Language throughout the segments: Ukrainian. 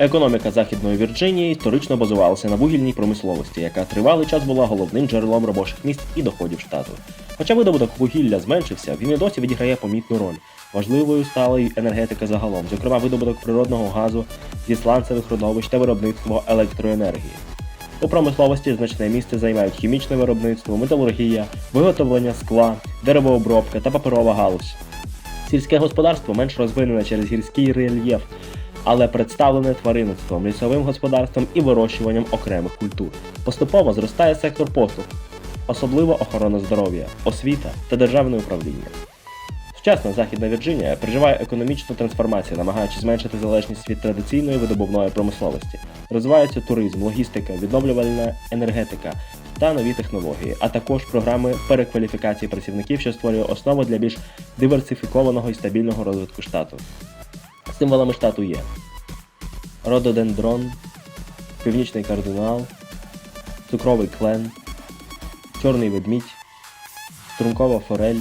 Економіка Західної Вірджинії історично базувалася на вугільній промисловості, яка тривалий час була головним джерелом робочих місць і доходів штату. Хоча видобуток вугілля зменшився, він і досі відіграє помітну роль. Важливою стала й енергетика загалом, зокрема видобуток природного газу зі сланцевих родовищ та виробництво електроенергії. У промисловості значне місце займають хімічне виробництво, металургія, виготовлення скла, деревообробка та паперова галузь. Сільське господарство менш розвинене через гірський рельєф, але представлене тваринництвом, лісовим господарством і вирощуванням окремих культур. Поступово зростає сектор послуг, особливо охорона здоров'я, освіта та державне управління. Сучасна Західна Вірджинія переживає економічну трансформацію, намагаючись зменшити залежність від традиційної видобувної промисловості. Розвивається туризм, логістика, відновлювальна енергетика та нові технології, а також програми перекваліфікації працівників, що створює основу для більш диверсифікованого і стабільного розвитку штату. Символами штату є рододендрон, північний кардинал, цукровий клен, чорний ведмідь, стрункова форель,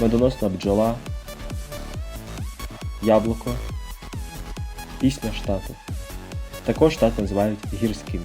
медоносна бджола, яблуко, пісня штату. Також штат називають гірським.